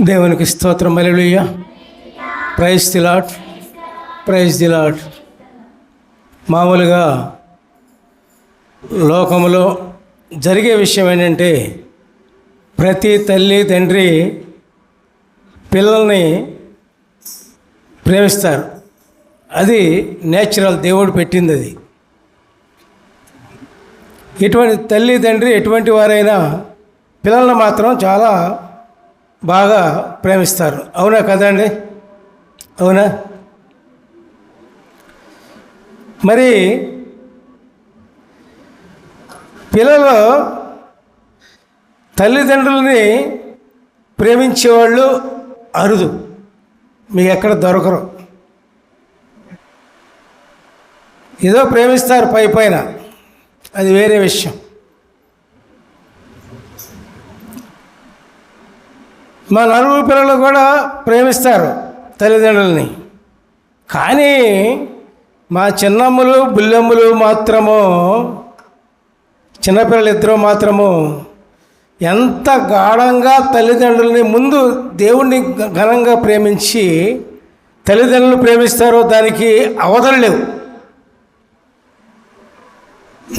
దేవునికి స్తోత్రం. మరలుయ్య praise the Lord praise the Lord మామూలుగా లోకంలో జరిగే విషయం ఏంటంటే ప్రతి తల్లి తండ్రి పిల్లల్ని ప్రేమిస్తారు. అది నేచురల్ దేవుడు పెట్టింది అది. ఎటువంటి తల్లి తండ్రి ఎటువంటి వారైనా పిల్లల్ని మాత్రం చాలా బాగా ప్రేమిస్తారు. అవునా కదా అండి అవునా? మరి పిల్లలు తల్లిదండ్రులని ప్రేమించేవాళ్ళు అరుదు. మీకు ఎక్కడ దొరకరు. ఏదో ప్రేమిస్తారు పై పైన. అది వేరే విషయం. మా నలుగురు పిల్లలు కూడా ప్రేమిస్తారు తల్లిదండ్రులని. కానీ మా చిన్నమ్మలు బుల్లెమ్మలు మాత్రము చిన్నపిల్లలు ఇద్దరు మాత్రము ఎంత గాఢంగా తల్లిదండ్రులని ముందు దేవుణ్ణి ఘనంగా ప్రేమించి తల్లిదండ్రులు ప్రేమిస్తారో దానికి అవధులు లేవు.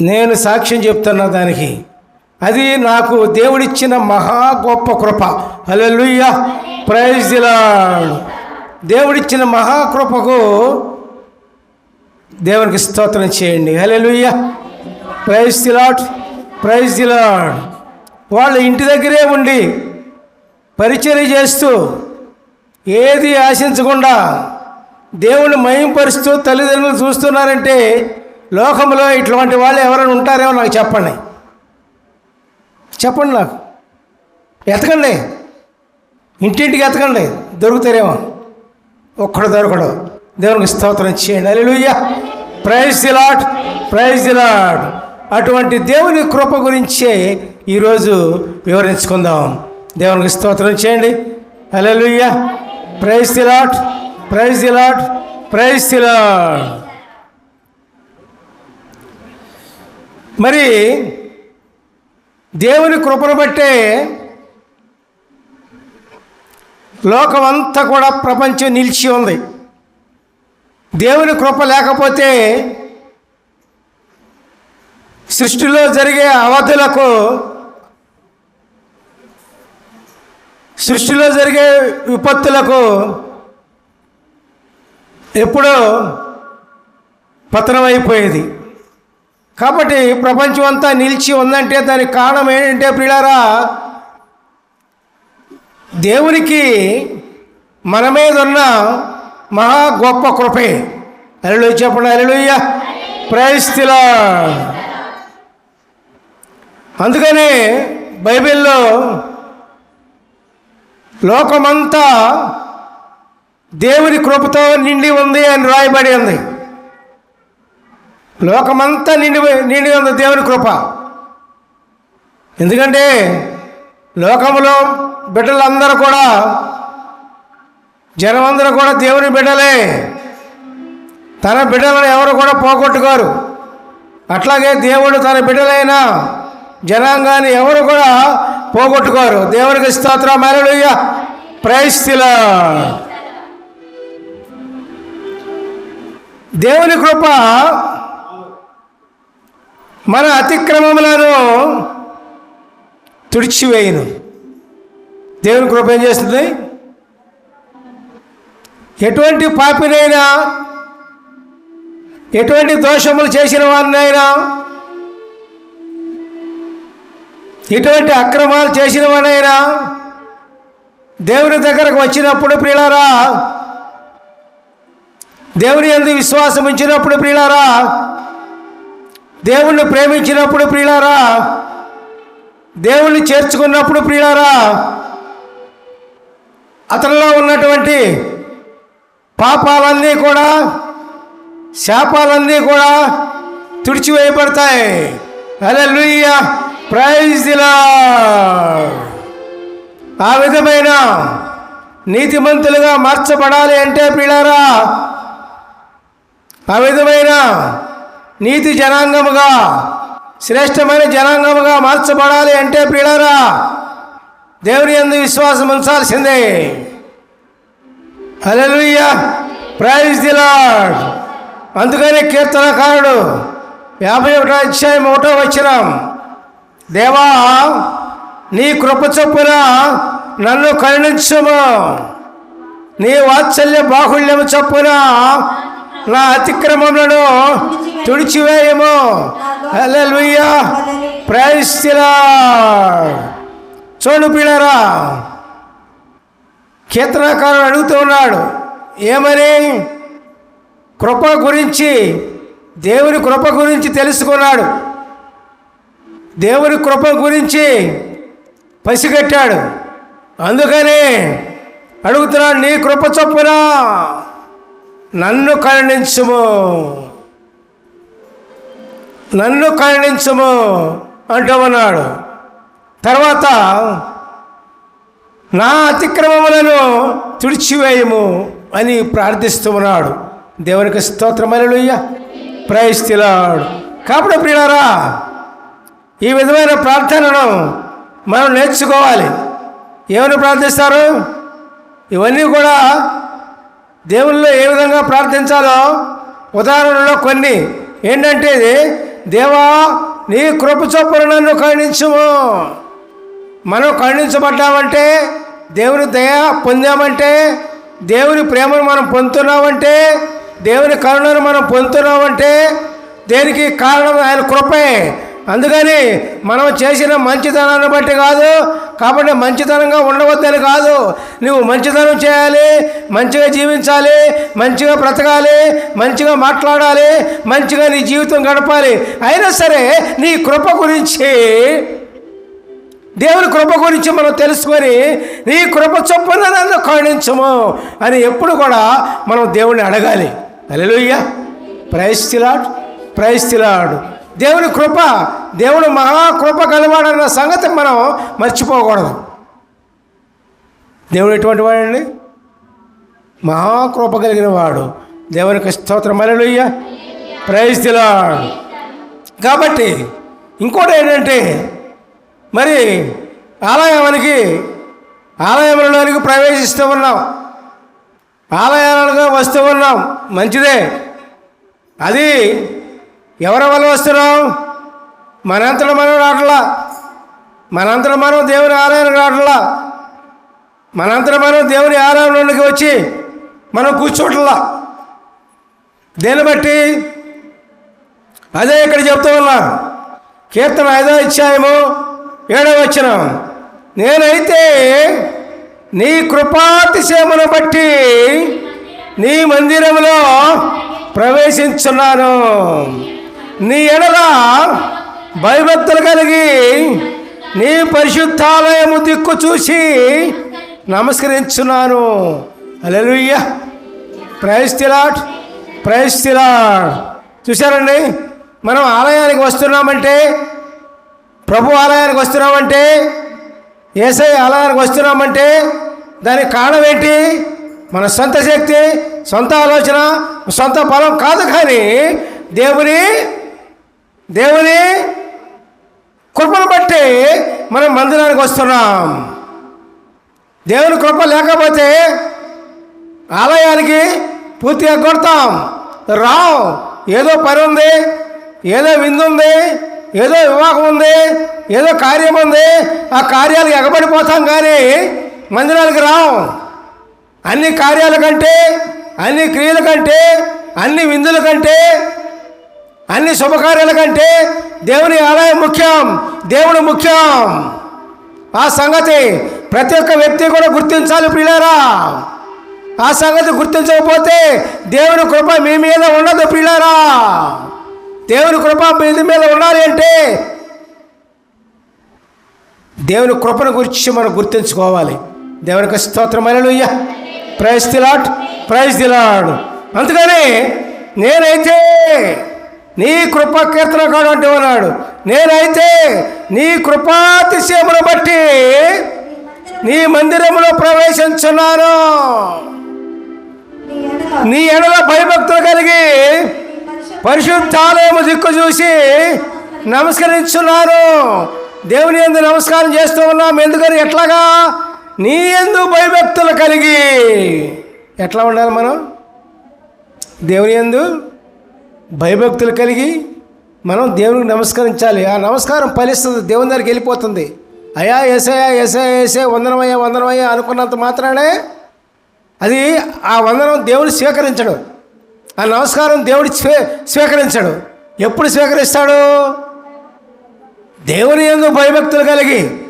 నేను సాక్ష్యం చెప్తున్నా దానికి. అది నాకు దేవుడిచ్చిన మహా గొప్ప కృప. అలెలుయ్య ప్రైజ్ దేవుడిచ్చిన మహా కృపకు దేవునికి స్తోత్రం చేయండి. Hallelujah praise the Lord praise the Lord వాళ్ళ ఇంటి దగ్గరే ఉండి పరిచర్య చేస్తూ ఏది ఆశించకుండా దేవుణ్ణి మయంపరుస్తూ తల్లిదండ్రులు చూస్తున్నారంటే లోకంలో ఇట్లాంటి వాళ్ళు ఎవరైనా ఉంటారేమో నాకు చెప్పండి. చెప్పండి నాకు. ఎతకండి. ఇంటింటికి ఎతకండి. దొరుకుతారేమో. ఒక్కడు దొరకడు. దేవునికి స్తోత్రం చేయండి. అలెలుయ్య ప్రైజ్ దిలాట్ ప్రైజ్ దిలాట్ అటువంటి దేవుని కృప గురించే ఈరోజు వివరించుకుందాం. దేవునికి స్తోత్రం చేయండి. Alleluia praise the Lord praise the Lord praise the Lord మరి దేవుని కృపను బట్టే లోకమంతా కూడా ప్రపంచం నిలిచి ఉంది. దేవుని కృప లేకపోతే సృష్టిలో జరిగే అవధులకు సృష్టిలో జరిగే విపత్తులకు ఎప్పుడో పతనమైపోయేది. కాబట్టి ప్రపంచం అంతా నిలిచి ఉందంటే దానికి కారణం ఏంటంటే ప్రియులారా దేవునికి మన మీద ఉన్న మహా గొప్ప కృపే. అల్లు చెప్పండి అల్లుయ్య ప్రైస్తిలా అందుకనే బైబిల్లో లోకమంతా దేవుని కృపతో నిండి ఉంది అని రాయబడి ఉంది. లోకమంతా నిండి నిండి ఉంది దేవుని కృప. ఎందుకంటే లోకంలో బిడ్డలందరూ కూడా జనమందరూ కూడా దేవుని బిడ్డలే. తన బిడ్డలను ఎవరు కూడా పోగొట్టుకోరు. అట్లాగే దేవుడు తన బిడ్డలైన జనాంగాన్ని ఎవరు కూడా పోగొట్టుకోరు. దేవునికి స్తోత్రం. మెరడుయ్య ప్రైస్తిలా దేవుని కృప మన అతిక్రమములను తుడిచివేయను. దేవుని కృప ఏం చేస్తుంది? ఎటువంటి పాపినైనా ఎటువంటి దోషములు చేసిన వారినైనా ఎటువంటి అక్రమాలు చేసిన వాడైనా దేవుని దగ్గరకు వచ్చినప్పుడు ప్రియులారా దేవుని ఎందుకు విశ్వాసం ఉంచినప్పుడు ప్రియులారా దేవుణ్ణి ప్రేమించినప్పుడు ప్రియులారా దేవుణ్ణి చేర్చుకున్నప్పుడు ప్రియులారా అతనిలో ఉన్నటువంటి పాపాలన్నీ కూడా శాపాలన్నీ కూడా తుడిచివేయబడతాయి. అదే లూయ ప్రైజ్ ఆ విధమైన నీతిమంతులుగా మార్చబడాలి అంటే పిల్లారా ఆ విధమైన నీతి జనాంగముగా శ్రేష్టమైన జనాంగముగా మార్చబడాలి అంటే ప్రియులారా దేవుని ఎందు విశ్వాసం ఉంచాల్సిందే. హల్లెలూయా. ప్రైజ్ ది లార్డ్ అందుకనే కీర్తనకారుడు యాభై ఒకటో అధ్యాయం ఒకటో వచ్చినాం దేవా నీ కృప చొప్పున నన్ను కరుణించము. నీ వాత్సల్య బాహుళ్యము చొప్పున నా అతిక్రమములను తుడిచివేయము. హల్లెలూయా. ప్రైజ్ చూడు పిల్లరా. కీర్తనకారుడు అడుగుతూ ఉన్నాడు ఏమని? కృప గురించి దేవుని కృప గురించి తెలుసుకున్నాడు. దేవుని కృప గురించి పసిగట్టాడు. అందుకని అడుగుతున్నాడు నీ కృప చొప్పున నన్ను కరుణించుము. నన్ను కరుణించుము అంటూ ఉన్నాడు తర్వాత నా అతిక్రమములను తుడిచివేయము అని ప్రార్థిస్తూ ఉన్నాడు. దేవునికి స్తోత్రమలలుయ్య ప్రయస్తిలాడు కాబట్టి ప్రియులారా ఈ విధమైన ప్రార్థనను మనం నేర్చుకోవాలి. ఏమని ప్రార్థిస్తారు? ఇవన్నీ కూడా దేవుల్లో ఏ విధంగా ప్రార్థించాలో ఉదాహరణలో కొన్ని. ఏంటంటే ఇది, దేవా నీ కృప చొప్పున నన్ను కరుణించుము. మనం ఖండించబడ్డామంటే దేవుని దయ పొందామంటే దేవుని ప్రేమను మనం పొందుతున్నామంటే దేవుని కరుణను మనం పొందుతున్నామంటే దేనికి కారణం? ఆయన కృపే. అందుకని మనం చేసిన మంచితనాన్ని బట్టి కాదు కాబట్టి మంచితనంగా ఉండవద్దని కాదు. నువ్వు మంచితనం చేయాలి మంచిగా జీవించాలి మంచిగా బ్రతకాలి మంచిగా మాట్లాడాలి మంచిగా నీ జీవితం గడపాలి. అయినా సరే నీ కృప గురించి దేవుని కృప గురించి మనం తెలుసుకొని నీ కృప చొప్పున నన్ను కరుణించము అని ఎప్పుడు కూడా మనం దేవుణ్ణి అడగాలి. అలెలుయ్యా ప్రైస్తిలాడు ప్రైస్తిలాడు దేవుని కృప దేవుడు మహాకృప కలవాడన్న సంగతి మనం మర్చిపోకూడదు. దేవుడు ఎటువంటి వాడండి? మహాకృప కలిగిన వాడు. దేవునికి స్తోత్రం. అలెలుయ్య ప్రైస్తిలాడు కాబట్టి ఇంకోటి ఏంటంటే మరి ఆలయానికి ఆలయంలోనికి ప్రవేశిస్తూ ఉన్నాం. ఆలయాలుగా వస్తూ ఉన్నాం. మంచిదే. అది ఎవరి వల్ల వస్తున్నాం? మనంతట మనం రావట్లా మనంతట మనం దేవుని ఆలయానికి రావట్లా మనంతట మనం దేవుని ఆలయంలోనికి వచ్చి మనం కూర్చోట్లా. దేన్ని బట్టి? అదే ఇక్కడ చెప్తూ ఉన్నా. కీర్తన ఐదో అధ్యాయము ఏడో వచ్చిన నేనైతే నీ కృపాతిశయమును బట్టి నీ మందిరంలో ప్రవేశించున్నాను. నీ ఎడలా భయభక్తులు కలిగి నీ పరిశుద్ధాలయము దిక్కు చూసి నమస్కరించున్నాను. అలెలుయ్య ప్రయస్తిలాట్ ప్రయస్తిలాట్ చూశారండి? మనం ఆలయానికి వస్తున్నామంటే ప్రభు ఆలయానికి వస్తున్నామంటే ఏసై ఆలయానికి వస్తున్నామంటే దానికి కారణం ఏంటి? మన సొంత శక్తి సొంత ఆలోచన సొంత బలం కాదు కానీ దేవుని దేవుని మనం మందిరానికి వస్తున్నాం. దేవుని కృప లేకపోతే ఆలయానికి పూర్తిగా కొడతాం. రావు ఏదో పని ఉంది ఏదో విందు ఉంది ఏదో వివాహం ఉంది ఏదో కార్యం ఉంది ఆ కార్యాలకు ఎగబడిపోతాం కానీ మందిరానికి రావు. అన్ని కార్యాల కంటే అన్ని క్రియల కంటే అన్ని విందుల కంటే అన్ని శుభకార్యాల కంటే దేవుని ఆలయం ముఖ్యం దేవుడు ముఖ్యం. ఆ సంగతి ప్రతి ఒక్క వ్యక్తి కూడా గుర్తించాలి పిల్లారా ఆ సంగతి గుర్తించకపోతే దేవుని కృప మీ మీద ఉండదు పిల్లారా దేవుని కృప మీ మీద ఉండాలి అంటే దేవుని కృపను గురించి మనం గుర్తించుకోవాలి. దేవునికి స్తోత్రమైన ప్రైజ్ దిలాడ్ ప్రైజ్ దిలాడ్ అందుకని నేనైతే నీ కృప కీర్తన ఉన్నాడు నేనైతే నీ కృపాతిశయమును బట్టి నీ మందిరములో ప్రవేశించున్నాను. నీ ఎడల భయభక్తులు కలిగి పరిశుద్ధాలయము దిక్కు చూసి నమస్కరించున్నారు దేవుని ఎందు నమస్కారం చేస్తూ ఉన్నాం. ఎందుకని ఎట్లాగా? నీ ఎందు భయభక్తులు కలిగి. ఎట్లా ఉండాలి మనం? దేవుని ఎందు భయభక్తులు కలిగి మనం దేవునికి నమస్కరించాలి. ఆ నమస్కారం ఫలిస్తుంది. దేవుని దగ్గరికి వెళ్ళిపోతుంది. అయా ఏసయా ఏసయ ఏసే వందనమయ్యా వందనమయ్యా అనుకున్నంత మాత్రానే అది ఆ వందనం దేవుడు స్వీకరించడు. ఆ నమస్కారం దేవుడు స్వీ స్వీకరించడు. ఎప్పుడు స్వీకరిస్తాడు? దేవుని ఎందు భయభక్తులు కలిగి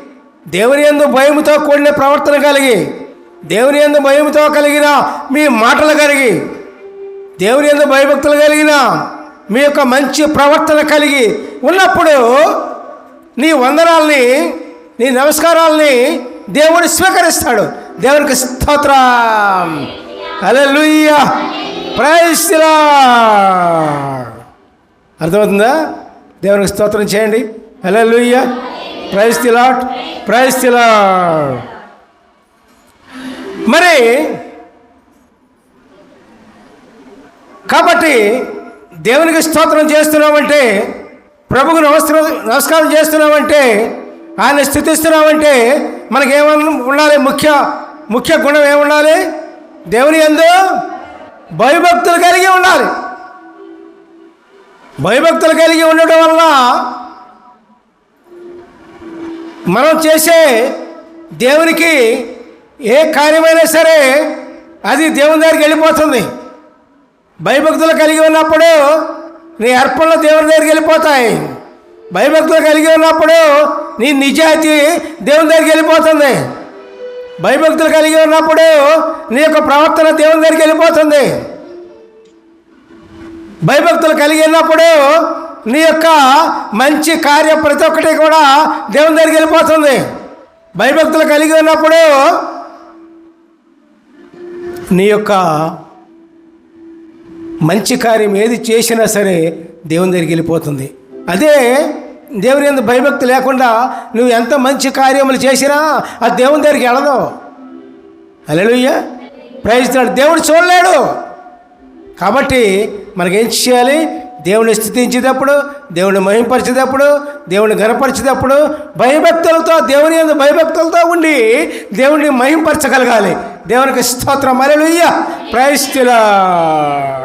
దేవుని ఎందు భయముతో కూడిన ప్రవర్తన కలిగి దేవుని ఎందు భయముతో కలిగిన మీ మాటలు కలిగి దేవుని ఎందు భయభక్తులు కలిగిన మీ యొక్క మంచి ప్రవర్తన కలిగి ఉన్నప్పుడు నీ వందనాల్ని నీ నమస్కారాల్ని దేవుడు స్వీకరిస్తాడు. దేవునికి స్తోత్రం. హల్లెలూయా. ప్రైజ్ అర్థమవుతుందా? దేవునికి స్తోత్రం చేయండి. అలెలుయ్య praise the Lord the Lord praise the Lord మరి దేవునికి స్తోత్రం చేస్తున్నామంటే ప్రభుకు నమస్కారం నమస్కారం చేస్తున్నామంటే ఆయన స్థుతిస్తున్నామంటే మనకేమన్నా ఉండాలి ముఖ్య ముఖ్య గుణం ఏముండాలి? దేవుని ఎందు భయభక్తులు కలిగి ఉండాలి. భయభక్తులు కలిగి ఉండడం వల్ల మనం చేసే దేవునికి ఏ కార్యమైనా సరే అది దేవుని దగ్గరికి వెళ్ళిపోతుంది. భయభక్తులు కలిగి ఉన్నప్పుడు నీ అర్పణలు దేవుని దగ్గరికి వెళ్ళిపోతాయి. భయభక్తులు కలిగి ఉన్నప్పుడు నీ నిజాయితీ దేవుని దగ్గరికి వెళ్ళిపోతుంది. భయభక్తులు కలిగి ఉన్నప్పుడు నీ యొక్క ప్రవర్తన దేవుని దగ్గరికి వెళ్ళిపోతుంది. భయభక్తులు కలిగి ఉన్నప్పుడు నీ యొక్క మంచి కార్యం ప్రతి ఒక్కటి కూడా దేవుని దగ్గరికి వెళ్ళిపోతుంది. భయభక్తులు కలిగి ఉన్నప్పుడు నీ యొక్క మంచి కార్యం ఏది చేసినా సరే దేవుని దగ్గరికి వెళ్ళిపోతుంది. అదే దేవుని ఎందుకు భయభక్తి లేకుండా నువ్వు ఎంత మంచి కార్యములు చేసినా అది దేవుని దగ్గరికి వెళ్ళదు. అలెలుయ్య ప్రయత్నాడు దేవుడు చూడలేడు. కాబట్టి మనకేం చేయాలి? దేవుని స్థుతించేటప్పుడు దేవుని మహింపరిచేటప్పుడు దేవుని గనపరిచేటప్పుడు భయభక్తులతో దేవుని ఎందు భయభక్తులతో ఉండి దేవుణ్ణి మహింపరచగలగాలి. దేవునికి స్తోత్రం. అలెలుయ్య ప్రయస్తిలా